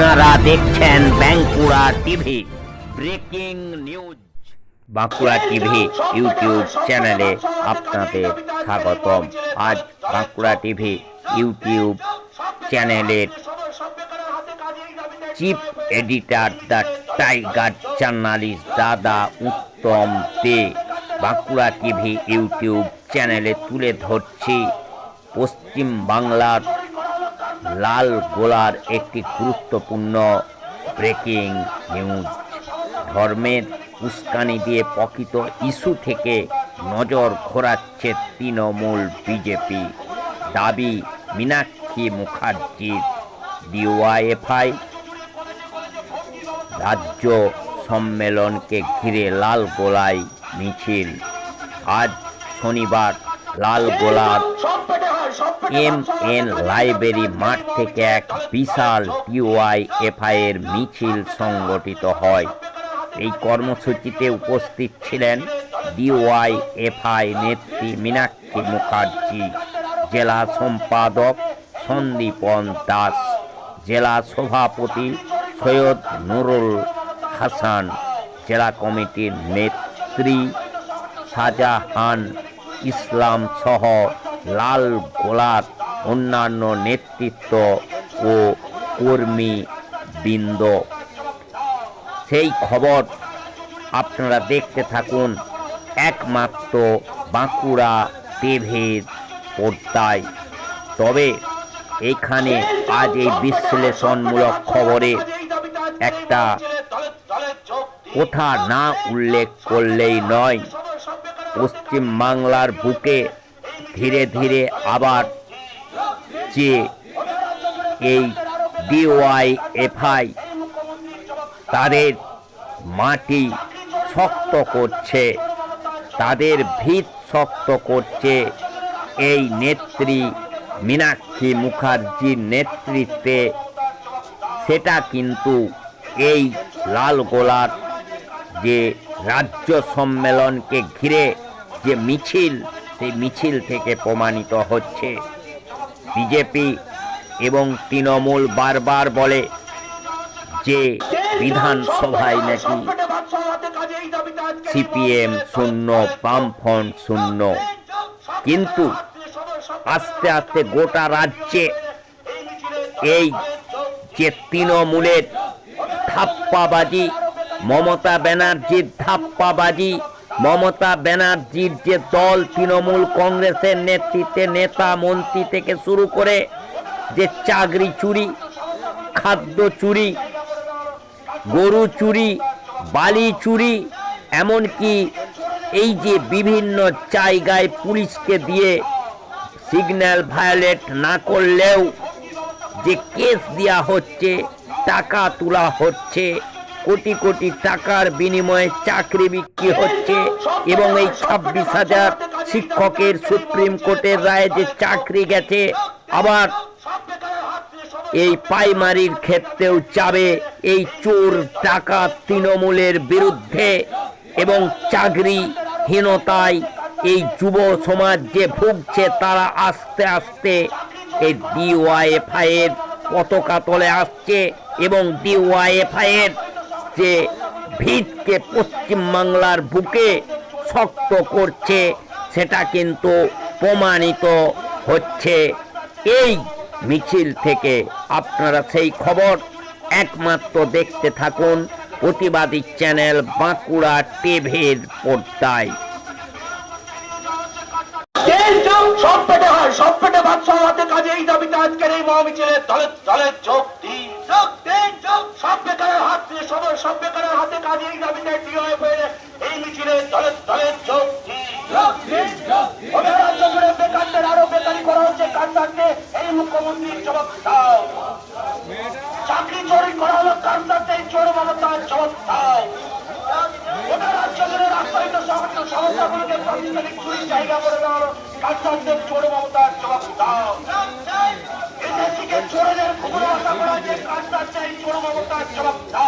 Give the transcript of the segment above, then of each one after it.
আপনারা দেখছেন Bankura TV, breaking news. Bankura TV YouTube চ্যানেলে আপনাদের স্বাগতম। আজ বাঁকুড়া টিভি ইউটিউব চ্যানেলের chief editor the tiger journalist দাদা উত্তম দে। বাঁকুড়া টিভি ইউটিউব চ্যানেলে তুলে ধরছি পশ্চিম বাংলার লাল গোলার একটি গুরুত্বপূর্ণ ব্রেকিং নিউজ। ধর্মের উস্কানি দিয়ে প্রকৃত ইস্যু থেকে নজর ঘোরাচ্ছে তৃণমূল বিজেপি। দাবি, মীনাক্ষী মুখার্জির ডিওয়াইএফআই। রাজ্য সম্মেলনকে ঘিরে লাল গোলায় মিছিল। আজ শনিবার লাল গোলার এম এন লাইব্রেরি মাঠ থেকে এক বিশাল ডিওয়াইএফআই এর মিছিল সংগঠিত হয়। এই কর্মসূচিতে উপস্থিত ছিলেন ডিওয়াইএফআই নেত্রী মীনাক্ষী মুখার্জি, জেলা সম্পাদক সন্দীপন দাস, জেলা সভাপতি সৈয়দ নুরুল হাসান, জেলা কমিটির নেত্রী শাহজাহান ইসলাম সহ লাল গোলার অন্যান্য নেতৃত্ব ও কর্মী বৃন্দ। সেই খবর আপনারা দেখতে থাকুন একমাত্র বাঁকুড়া টিভির পর্দায়। তবে এখানে আজ এই বিশ্লেষণমূলক খবরে একটা কথা না উল্লেখ করলেই নয় পশ্চিম বাংলার বুকে ধীরে ধীরে আবার যে এই ডিওয়াইএফআই তাদের মাটি শক্ত করছে, তাদের ভিত শক্ত করছে, এই নেত্রী মীনাক্ষী মুখার্জির নেতৃত্বে, সেটা কিন্তু এই লাল গোলার যে রাজ্য সম্মেলনকে ঘিরে যে মিছিল সেই মিছিল থেকে প্রমাণিত হচ্ছে। বিজেপি এবং তৃণমূল বারবার বলে যে বিধানসভায় নাকি সিপিএম শূন্য, বামফ্রন্ট শূন্য। কিন্তু আস্তে আস্তে গোটা রাজ্যে এই যে তৃণমূলের ধাপ্পাবাজি, মমতা ব্যানার্জির ধাপ্পাবাজি মমতা ব্যানার্জির যে দল তৃণমূল কংগ্রেসের নেতৃত্বে নেতা মন্ত্রী থেকে শুরু করে যে চাকরি চুরি, খাদ্য চুরি, গরু চুরি, বালি চুরি, এমনকি এই যে বিভিন্ন জায়গায় পুলিশকে দিয়ে সিগন্যাল ভায়োলেট না করলেও যে কেস দেওয়া হচ্ছে, টাকা তোলা হচ্ছে কোটি কোটি টাকার বিনিময়ে চাকরি বিক্রি হচ্ছে এবং এই ছাব্বিশ হাজার শিক্ষকের সুপ্রিম কোর্টের রায়ে যে চাকরি গেছে, আবার এই প্রাইমারির ক্ষেত্রেও যাবে এই চোর টাকা তৃণমূলের বিরুদ্ধে এবং চাকরিহীনতায় এই যুব সমাজ যে ভুগছে, তারা আস্তে আস্তে এই ডিওয়াইএফআই এর পতাকা তলে আসছে এবং ডিওয়াইএফআই এর যে ভিতকে পশ্চিমবাংলার বুকে শক্ত করছে, সেটা কিন্তু প্রমাণিত হচ্ছে। এই মিছিল থেকে আপনারা সেই খবর একমাত্র দেখতে থাকুন প্রতিবাদী চ্যানেল বাঁকুড়া টিভির পর্দায়। সব পেটে হয়, সব পেটে বাদশাহ হাতে কাজে এই দাবিতে আজকের এই মহামিছিলে দলে দলে যোগ দিয়ে সব সব হাতে কাজে এই দাবিতে ডিওএফ এর এই মিছিলে দলে দলে যোগ রাজ্য জুড়ে বেকারদের আরও বেকারি করা হচ্ছে কান্দারকে এই মুখ্যমন্ত্রীর জবাব দাও। চাকরি চুরি করা হলো কান্দারকে এই চোর মমতার জবাব দাও। ওটা রাজ্য জুড়ে রাস্তায়িত সংগঠিত সমস্যাগুলোকে প্রাতিষ্ঠানিক চুরির জায়গা করে দেওয়া হলো কান্দারদের চোর মমতার জবাব দাও। এদেশিকে চোরেদের খুবুর আশা করা যে কান্দার চাই চোর মমতার জবাব দাও। ওটা রাজ্য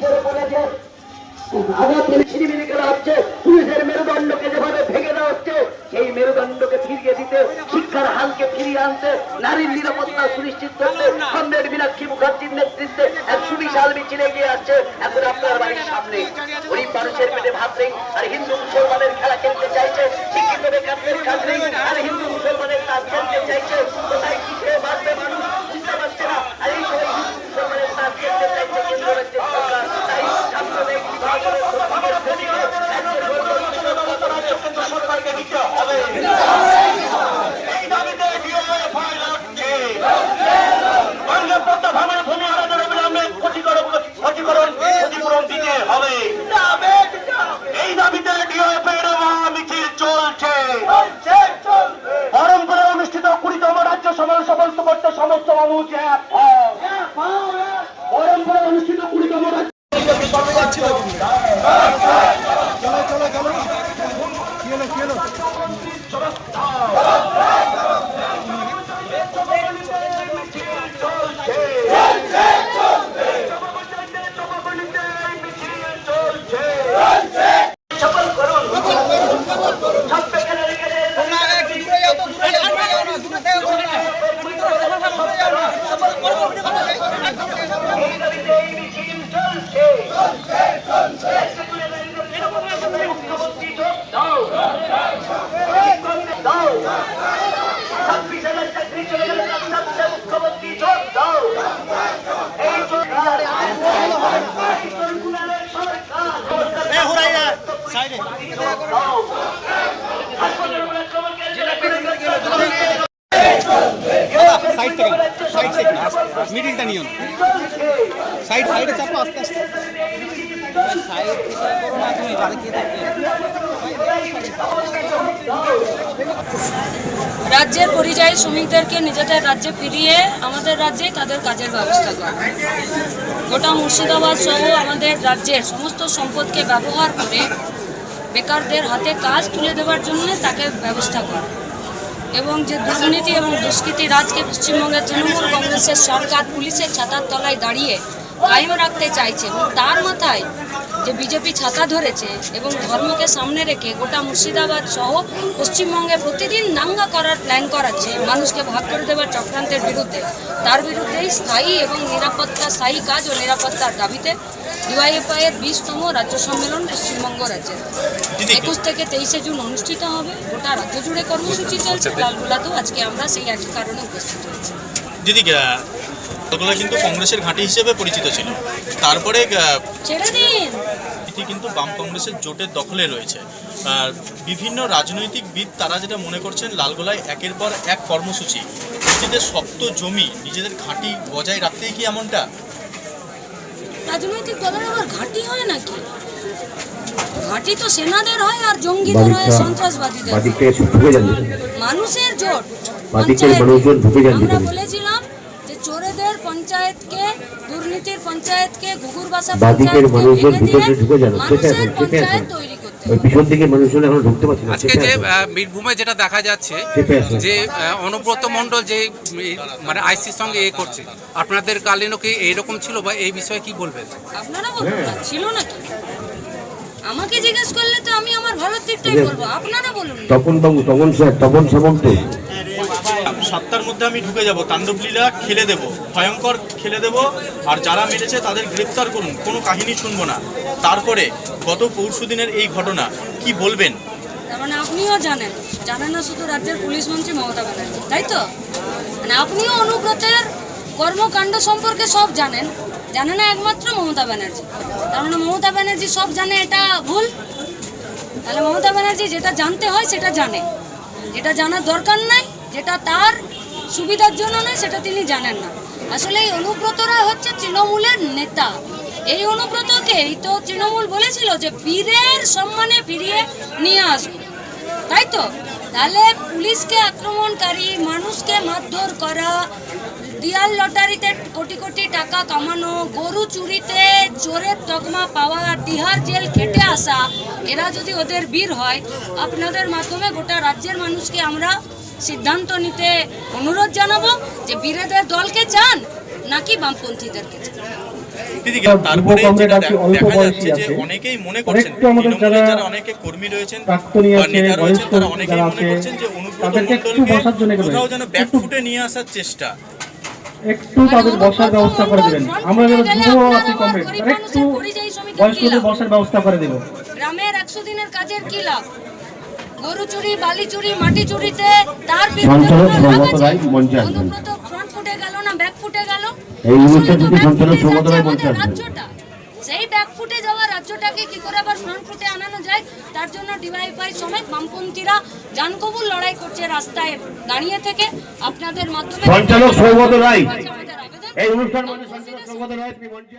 নেই আর হিন্দু মুসলমানের খেলা খেলতে চাইছে শিক্ষিত নেই হিন্দু মুসলমানের চাইছে কোথায় কি খেয়ে বাঁচবে মানুষ বুঝতে পারছে না আর এই সময় হিন্দু মুসলমানের কাজ খেলতে চাইছে কেন্দ্র রাজ্যের সরকার তাই ছাত্রদের বিভাজনের প্রতিবাদের ভূমিকা রাজ্যের রাজ্য কেন্দ্র সরকারকে দিতে হবে এই দাবিতে ডিওএফআই লড়ছে বাংলা প্রত্যাখ্যানের ভূমি আলাদা অবিলম্বে ক্ষতিকরণ ক্ষতিকরণ ক্ষতিপূরণ দিতে হবে এই দাবিতে ডিওএফআই এর মিছিল চলছে পরম্পরা অনুষ্ঠিত কুড়িতম রাজ্য সমাবেশ সমস্ত করতে সমস্ত মানুষ এক হও। পরম্পরা অনুষ্ঠিত কুড়িতম রাজ্য সফল করুন সব বেকারের এখানে এই দাবিতে এই মিছিল চলছে মুখ্যমন্ত্রী যোগ দাও দাও ছাব্বিশ হাজার চাকরি চলে গেলে তার সাথে মুখ্যমন্ত্রী যোগ দাও এই সরকার এই তরুণের সরকার দাও হাসপাতালগুলো আক্রমণ কেন্দ্র সাইড থেকে সাইড থেকে মিডিলটা নিও না। সাইড, সাইডে চাপো, আস্তে আস্তে। রাজ্যের পরিযায়ী শ্রমিকদেরকে নিজেদের রাজ্যে ফিরিয়ে আমাদের রাজ্যে তাদের কাজের ব্যবস্থা করা। গোটা মুর্শিদাবাদ সহ আমাদের রাজ্যের সমস্ত সম্পদকে ব্যবহার করে বেকারদের হাতে কাজ তুলে দেওয়ার জন্য তাকে ব্যবস্থা করা। এবং যে দুর্নীতি এবং দুষ্কৃতি রাজকে পশ্চিমবঙ্গের তৃণমূল কংগ্রেসের সরকার পুলিশের ছাতার তলায় দাঁড়িয়ে কায়েম রাখতে চাইছে তার মাথায় যে বিজেপি ছাতা ধরেছে এবং ধর্মকে সামনে রেখে গোটা মুর্শিদাবাদ সহ পশ্চিমবঙ্গে প্রতিদিন দাঙ্গা করার প্ল্যান করাচ্ছে মানুষকে ভাগ করে দেওয়ার চক্রান্তের বিরুদ্ধে। তার বিরুদ্ধেই স্থায়ী এবং নিরাপত্তা স্থায়ী কাজ ও নিরাপত্তার দাবিতে ডিওয়াইএফআই এর বিশতম রাজ্য সম্মেলন পশ্চিমবঙ্গ রাজ্যে। একুশ থেকে তেইশে জুন অনুষ্ঠিত হবে। গোটা রাজ্য জুড়ে কর্মসূচি চলছে। লালগোলাতেও আজকে আমরা সেই একই কারণে উপস্থিত হয়েছি। দিদি কিন্তু কংগ্রেসের ঘাঁটি হিসেবে পরিচিত ছিল। তারপরে ছেড়ে দিন! এটি কিন্তু বাম কংগ্রেসের জোটের দখলে রয়েছে। আর বিভিন্ন রাজনৈতিকবিদ তারা যেটা মনে করছেন লালগোলায় একের পর এক কর্মসূচি। নিজেদের শক্ত জমি নিজেদের ঘাঁটি বজায় রাখতেই কি এমনটা? রাজনৈতিক দলের আবার ঘাঁটি হয় নাকি? ঘাঁটি তো সেনাদের হয় আর জঙ্গিদের হয় সন্ত্রাসবাদীদের মানুষের জোট আমরা বলেছিলাম পঞ্চায়েতকে দুর্নীতির পঞ্চায়েতকে ঘুঘুর বাসা বাদিকের পঞ্চায়েতকে মানুষজন ভিতরে ঢুকে যান মানুষের পঞ্চায়েত তৈরি ওই পিছন দিকে মানুষজন এখন ঢুকতে পারছে না আজকে যে বীরভূমে যেটা দেখা যাচ্ছে যে অনুব্রত মণ্ডল যে মানে আইসির সঙ্গে এ করছে আপনাদের কালীনও কি এইরকম ছিল বা এই বিষয়ে কি বলবেন? আপনারা বলুন না ছিল নাকি? আমাকে জিজ্ঞেস করলে তো আমি আমার ভালোর দিকটাই বলব আপনারা বলুন। তপন বাবু তপন স্যার তপন সামন্ত। সাতটার মধ্যে আমি ঢুকে যাব। তাণ্ডবলীলা খেলে দেব। ভয়ঙ্কর খেলে দেব। আর যারা মেরেছে তাদের গ্রেপ্তার করুন। কোনো কাহিনী শুনব না। তারপরে গত পরশু দিনের এই ঘটনা, কি বলবেন? মানে আপনিও জানেন। জানেন না শুধু রাজ্যের পুলিশ মন্ত্রী মমতা ব্যানার্জি, তাই তো? মানে আপনিও অনুব্রতের কর্মকাণ্ড সম্পর্কে সব জানেন। জানে না একমাত্র মমতা ব্যানার্জি। তার মানে মমতা ব্যানার্জি সব জানে, এটা ভুল। তাহলে মমতা ব্যানার্জি যেটা জানতে হয় সেটা জানে। এটা জানার দরকার নাই যেটা তার সুবিধার জন্য নয়, সেটা তিনি জানেন না। আসলে এই অনুব্রতরা হচ্ছে তৃণমূলের নেতা। এই অনুব্রতকেই তো তৃণমূল বলেছিল যে বীরের সম্মানে ফিরিয়ে নিয়ে আসব তাই তো? তাহলে পুলিশকে আক্রমণকারী, মানুষকে মারধর করা, দিয়াল লটারিতে কোটি কোটি টাকা কামানো, গরু চুরিতে চোরের তকমা পাওয়া, তিহার জেল খেটে আসা, এরা যদি ওদের বীর হয়, আপনাদের মাধ্যমে গোটা রাজ্যের মানুষকে আমরা সিদ্ধান্ত নিতে অনুরোধ জানাব যে বীরেদের দলকে চান নাকি বামপন্থীদেরকে চান। তারপরে যেটা কমরেড আছে, অল্প দেখা যাচ্ছে যে অনেকেই মনে করছেন তৃণমূলের যারা যারা অনেকে কর্মী রয়েছেন বা নেতা রয়েছেন তারা অনেকেই মনে করছেন যে অনুব্রত মণ্ডলকে বসার জন্য এগোবেন। কোথাও যেন ব্যাকফুটে নিয়ে আসার চেষ্টা। একটু তাদের বসার ব্যবস্থা করে দেবেন। আমরা যারা যুব আছি কমরেড একটু বয়স্কদের বসার ব্যবস্থা করে দেবো। গ্রামের একশো দিনের কাজের কি লাভ? গরু চুরি বালি চুরি মাটি চুরিতে তার সঞ্চালক সৌগত রায় মঞ্চে আসবেন। অনুব্রত ফ্রন্ট ফুটে গেল না ব্যাক ফুটে গেল? এই অনুষ্ঠান আসলে তো থেকে back সঞ্চালক ফুটেই সৌগত রায় মঞ্চে রাজ্যটা। সেই ব্যাক ফুটে যাওয়া রাজ্যটাকে কি করে আবার ফ্রন্ট ফুটে আনানো যায়? তার জন্য ডিওয়াইফাই সমেত বামপন্থীরা জানকবুল লড়াই করছে রাস্তায় দাঁড়িয়ে থেকে। আপনাদের মাধ্যমে সঞ্চালক সৌগত রায়। এই অনুষ্ঠান মানে সঞ্চালক সৌগত রায় মঞ্চে